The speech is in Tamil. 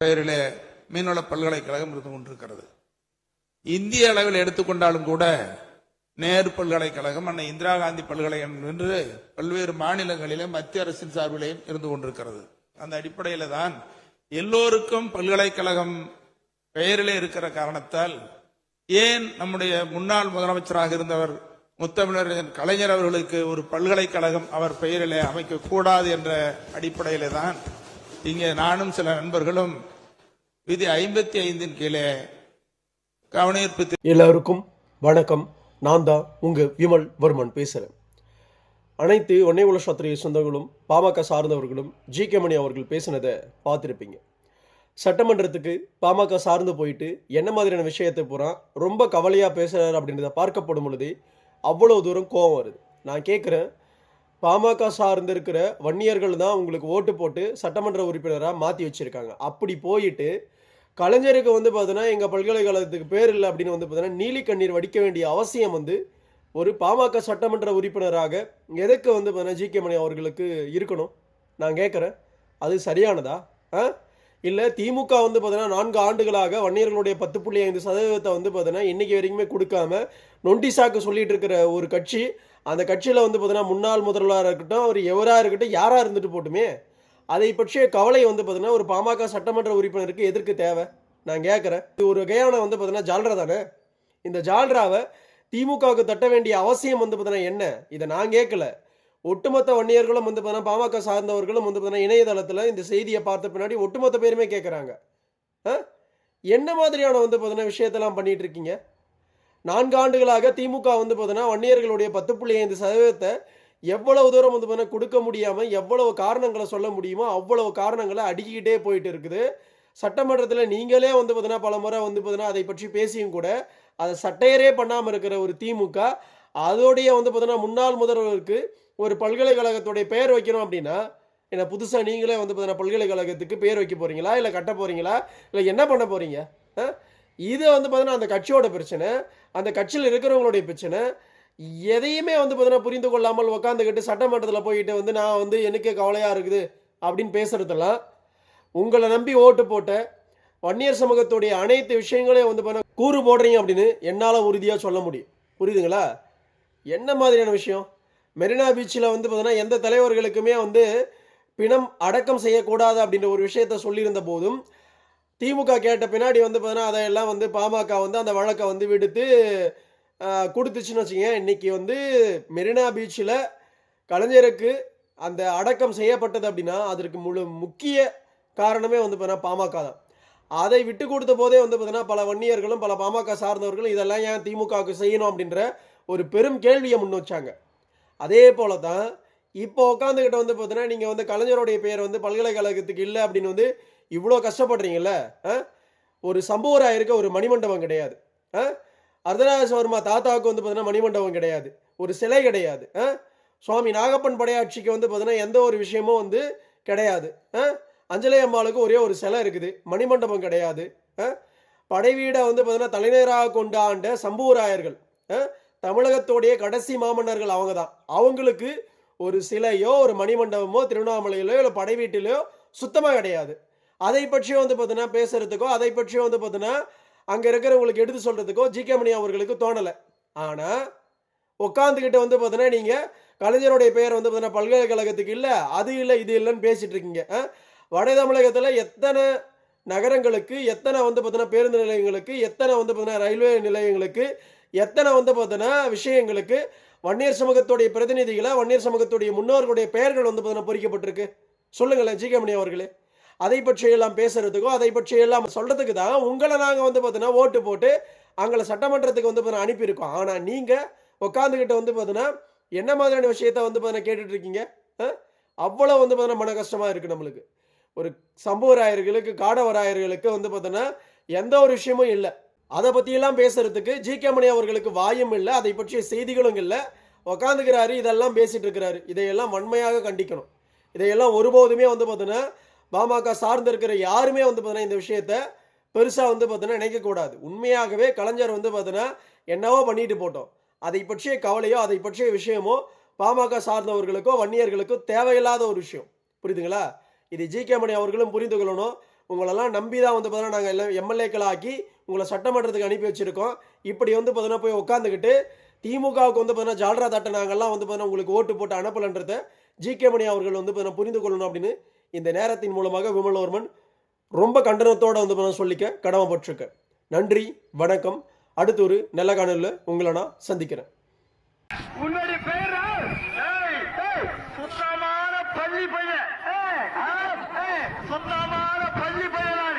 பெயரிலே மீன்வள பல்கலைக்கழகம் இருந்து கொண்டிருக்கிறது. இந்திய அளவில் எடுத்துக்கொண்டாலும் கூட நேரு பல்கலைக்கழகம் அன்னை இந்திரா காந்தி பல்கலைக்கழகம் என்று பல்வேறு மாநிலங்களிலே மத்திய அரசின் சார்பிலேயும் இருந்து கொண்டிருக்கிறது. அந்த அடிப்படையில தான் எல்லோருக்கும் பல்கலைக்கழகம் பெயரிலே இருக்கிற காரணத்தால் ஏன் நம்முடைய முன்னாள் முதலமைச்சராக இருந்தவர் முத்தமிழர் கலைஞர் அவர்களுக்கு ஒரு பல்கலைக்கழகம் அவர் பெயரிலே அமைக்க கூடாது என்ற அடிப்படையிலே தான் இங்கே நானும் சில நண்பர்களும் விதி ஐம்பத்தி ஐந்தின் கீழே கவனஈர்ப்பு எல்லாருக்கும் வணக்கம். நான் தான் உங்க விமல் வர்மன் பேசுகிறேன் அனைத்து ஒன்னே உல சாத்திரிய சொந்தங்களும் பாமக சார்ந்தவர்களும் ஜி கே மணி அவர்கள் பேசினதை பார்த்துருப்பீங்க. சட்டமன்றத்துக்கு பாமக சார்ந்து போயிட்டு என்ன மாதிரியான விஷயத்தை பூரா ரொம்ப கவலையாக பேசுகிறார் அப்படின்றத பார்க்கப்படும் பொழுது அவ்வளோ தூரம் கோபம் வருது. நான் கேட்குறேன் பாமக சார்ந்திருக்கிற வன்னியர்கள் தான் உங்களுக்கு ஓட்டு போட்டு சட்டமன்ற உறுப்பினராக மாற்றி வச்சுருக்காங்க. அப்படி போயிட்டு கலைஞருக்கு வந்து பார்த்தீங்கன்னா எங்கள் பல்கலைக்கழகத்துக்கு பேர் இல்லை அப்படின்னு வந்து பார்த்தீங்கன்னா நீலி கண்ணீர் வடிக்க வேண்டிய அவசியம் வந்து ஒரு பாமக சட்டமன்ற உறுப்பினராக எதுக்கு வந்து பார்த்தீங்கன்னா ஜி கே மணி அவர்களுக்கு இருக்கணும்? நான் கேட்குறேன் அது சரியானதா? ஆ? இல்லை திமுக வந்து பார்த்தீங்கன்னா நான்கு ஆண்டுகளாக வன்னியர்களுடைய பத்து புள்ளி ஐந்து சதவீதத்தை வந்து பார்த்தீங்கன்னா இன்றைக்கி வரைக்குமே கொடுக்காம நொண்டி சாக்கு சொல்லிட்டு இருக்கிற ஒரு கட்சி அந்த கட்சியில் வந்து பார்த்தீங்கன்னா முன்னாள் முதல்வராக இருக்கட்டும் அவர் எவராக இருக்கட்டும் யாராக இருந்துட்டு போட்டுமே அதை பற்றிய கவலை வந்து பார்த்தீங்கன்னா ஒரு பாமக சட்டமன்ற உறுப்பினருக்கு எதிர்க்கு தேவை? நான் கேட்குறேன் இது ஒரு வகையான வந்து பார்த்தீங்கன்னா ஜால்ரா தானே? இந்த ஜால்ராவை திமுகவுக்கு தட்ட வேண்டிய அவசியம் வந்து பார்த்தீங்கன்னா என்ன? இதை நான் கேட்கல ஒட்டுமொத்த வன்னியர்களும் வந்து பார்த்தீங்கன்னா பாமக சார்ந்தவர்களும் வந்து பார்த்தீங்கன்னா இணையதளத்தில் இந்த செய்தியை பார்த்த பின்னாடி ஒட்டுமொத்த பேருமே கேட்குறாங்க என்ன மாதிரியான வந்து பார்த்தீங்கன்னா விஷயத்தெல்லாம் பண்ணிகிட்டு இருக்கீங்க? நான்கு ஆண்டுகளாக திமுக வந்து பார்த்தீங்கன்னா வன்னியர்களுடைய பத்து புள்ளி ஐந்து சதவீதத்தை எவ்வளவு தூரம் வந்து பார்த்தீங்கன்னா கொடுக்க முடியாமல் எவ்வளவு காரணங்களை சொல்ல முடியுமோ அவ்வளவு காரணங்களை அடுக்கிக்கிட்டே போயிட்டு இருக்குது. சட்டமன்றத்தில் நீங்களே வந்து பார்த்தீங்கன்னா பல முறை வந்து பார்த்தீங்கன்னா அதை பற்றி பேசியும் கூட அதை சட்டையரே பண்ணாமல் இருக்கிற ஒரு திமுக அதோடைய வந்து பார்த்தீங்கன்னா முன்னாள் முதல்வருக்கு ஒரு பல்கலைக்கழகத்துடைய பெயர் வைக்கணும் அப்படின்னா என்ன புதுசாக நீங்களே வந்து பார்த்தீங்கன்னா பல்கலைக்கழகத்துக்கு பேர் வைக்க போகிறீங்களா இல்லை கட்ட போகிறீங்களா இல்லை என்ன பண்ண போகிறீங்க இது வந்து பார்த்தீங்கன்னா அந்த கட்சியோட பிரச்சனை அந்த கட்சியில் இருக்கிறவங்களுடைய பிரச்சனை. எதையுமே வந்து பார்த்தீங்கன்னா புரிந்து கொள்ளாமல் உட்காந்துக்கிட்டு சட்டமன்றத்தில் போயிட்டு வந்து நான் வந்து எனக்கே கவலையாக இருக்குது அப்படின்னு பேசுறதெல்லாம் உங்களை நம்பி ஓட்டு போட்ட வன்னியர் சமூகத்துடைய அனைத்து விஷயங்களையும் வந்து பண்ண கூறு போடுறீங்க அப்படின்னு என்னால் உறுதியாக சொல்ல முடியும். புரியுதுங்களா? என்ன மாதிரியான விஷயம்? மெரினா பீச்சில் வந்து பார்த்தீங்கன்னா எந்த தலைவர்களுக்குமே வந்து பிணம் அடக்கம் செய்யக்கூடாது அப்படின்ற ஒரு விஷயத்த சொல்லியிருந்த போதும் திமுக கேட்ட பின்னாடி வந்து பார்த்தீங்கன்னா அதையெல்லாம் வந்து பாமக வந்து அந்த வழக்கை வந்து விடுத்து கொடுத்துச்சுன்னு வச்சுங்க இன்னைக்கு வந்து மெரினா பீச்சில் கலைஞருக்கு அந்த அடக்கம் செய்யப்பட்டது அப்படின்னா அதற்கு முழு முக்கிய காரணமே வந்து பார்த்தீங்கன்னா பாமக தான். அதை விட்டு கொடுத்த போதே வந்து பார்த்தீங்கன்னா பல வன்னியர்களும் பல பாமக சார்ந்தவர்களும் இதெல்லாம் ஏன் திமுகவுக்கு செய்யணும் அப்படின்ற ஒரு பெரும் கேள்வியை முன் வச்சாங்க. அதே போல தான் இப்போ உட்காந்துக்கிட்ட வந்து பார்த்தீங்கன்னா நீங்கள் வந்து கலைஞருடைய பெயர் வந்து பல்கலைக்கழகத்துக்கு இல்லை அப்படின்னு வந்து இவ்வளோ கஷ்டப்படுறீங்கல்ல ஆ? ஒரு சம்பவராக இருக்க ஒரு மணிமண்டபம் கிடையாது ஆ? அர்த்தநாதஸ்வர்மா தாத்தாவுக்கு வந்து பார்த்தீங்கன்னா மணிமண்டபம் கிடையாது ஒரு சிலை கிடையாது ஆ? சுவாமி நாகப்பன் படையாட்சிக்கு வந்து பார்த்தீங்கன்னா எந்த ஒரு விஷயமும் வந்து கிடையாது ஆ? அஞ்சலி அம்மாளுக்கு ஒரே ஒரு சிலை இருக்குது மணிமண்டபம் கிடையாது ஆ? படைவீடை வந்து பார்த்தீங்கன்னா தலைநகராக கொண்டு ஆண்ட சம்புவராயர்கள் ஆ? தமிழகத்துடைய கடைசி மாமன்னர்கள் அவங்க தான் அவங்களுக்கு ஒரு சிலையோ ஒரு மணிமண்டபமோ திருவண்ணாமலையிலோ இல்லை படைவீட்டிலையோ சுத்தமாக கிடையாது அதை பற்றியும் வந்து பார்த்தீங்கன்னா பேசுறதுக்கோ அதை பற்றியும் வந்து பார்த்தீங்கன்னா அங்கே இருக்கிறவங்களுக்கு எடுத்து சொல்கிறதுக்கோ ஜி கே மணி அவர்களுக்கு தோணலை. ஆனால் உட்காந்துக்கிட்ட வந்து பார்த்தீங்கன்னா நீங்கள் கலைஞருடைய பெயர் வந்து பார்த்தீங்கன்னா பல்கலைக்கழகத்துக்கு இல்லை அது இல்லை இது இல்லைன்னு பேசிகிட்டு இருக்கீங்க. வட தமிழகத்தில் எத்தனை நகரங்களுக்கு எத்தனை வந்து பார்த்தீங்கன்னா பேருந்து நிலையங்களுக்கு எத்தனை வந்து பார்த்தீங்கன்னா ரயில்வே நிலையங்களுக்கு எத்தனை வந்து பார்த்தீங்கன்னா விஷயங்களுக்கு வன்னியர் சமூகத்துடைய பிரதிநிதிகளை வன்னியர் சமூகத்துடைய முன்னோர்களுடைய பெயர்கள் வந்து பார்த்தீங்கன்னா பொறிக்கப்பட்டிருக்கு? சொல்லுங்களேன் ஜி கே மணி அவர்களே. அதை பற்றியெல்லாம் பேசுறதுக்கோ அதை பற்றியெல்லாம் சொல்றதுக்கு தான் உங்களை நாங்கள் வந்து பார்த்தீங்கன்னா ஓட்டு போட்டு அங்களை சட்டமன்றத்துக்கு வந்து பார்த்தீங்கன்னா அனுப்பியிருக்கோம். ஆனால் நீங்கள் உட்காந்துக்கிட்ட வந்து பார்த்தீங்கன்னா என்ன மாதிரியான விஷயத்த வந்து பார்த்தீங்கன்னா கேட்டுட்ருக்கீங்க? அவ்வளோ வந்து பார்த்தீங்கன்னா மன கஷ்டமாக இருக்குது நம்மளுக்கு. ஒரு சம்பவராயர்களுக்கு காடவராயர்களுக்கு வந்து பார்த்தீங்கன்னா எந்த ஒரு விஷயமும் இல்லை. அதை பற்றியெல்லாம் பேசுறதுக்கு ஜி. கே. மணி அவர்களுக்கு வாயும் இல்லை அதை பற்றிய செய்திகளும் இல்லை. உக்காந்துக்கிறாரு இதெல்லாம் பேசிகிட்டு இருக்கிறாரு இதையெல்லாம் வன்மையாக கண்டிக்கணும். இதையெல்லாம் ஒருபோதுமே வந்து பார்த்தீங்கன்னா பாமக சார்ந்து இருக்கிற யாருமே வந்து பார்த்தீங்கன்னா இந்த விஷயத்த பெருசாக வந்து பார்த்தீங்கன்னா நினைக்கக்கூடாது உண்மையாகவே கலைஞர் வந்து பார்த்தீங்கன்னா என்னவோ பண்ணிட்டு போட்டோம். அதை பற்றிய கவலையோ அதை பற்றிய விஷயமோ பாமக சார்ந்தவர்களுக்கோ வன்னியர்களுக்கோ தேவையில்லாத ஒரு விஷயம். புரியுதுங்களா? இது ஜி கே மணி அவர்களும் புரிந்து கொள்ளணும். உங்களெல்லாம் நம்பி தான் வந்து பார்த்தீங்கன்னா நாங்கள் எல்லாம் எம்எல்ஏக்கள் ஆக்கி உங்களை சட்டமன்றத்துக்கு அனுப்பி வச்சுருக்கோம். இப்படி வந்து பார்த்தீங்கன்னா போய் உட்காந்துக்கிட்டு திமுகவுக்கு வந்து பார்த்தீங்கன்னா ஜால்ரா தட்டை நாங்கள்லாம் வந்து பார்த்தீங்கன்னா உங்களுக்கு ஓட்டு போட்டு அனுப்பலன்றத ஜி கே மணி அவர்கள் வந்து பார்த்தீங்கன்னா புரிந்து கொள்ளணும் அப்படின்னு இந்த நேரத்தின் மூலமாக விமலவர்மன் ரொம்ப கண்டனத்தோடு வந்து நான் சொல்லிக்க கடமைப்பட்டிருக்கேன் நன்றி வணக்கம். அடுத்து ஒரு நல்ல காணொலியில் உங்களை நான் சந்திக்கிறேன். உன்னுடைய பள்ளி பையன். சுத்தமான பள்ளி பையன்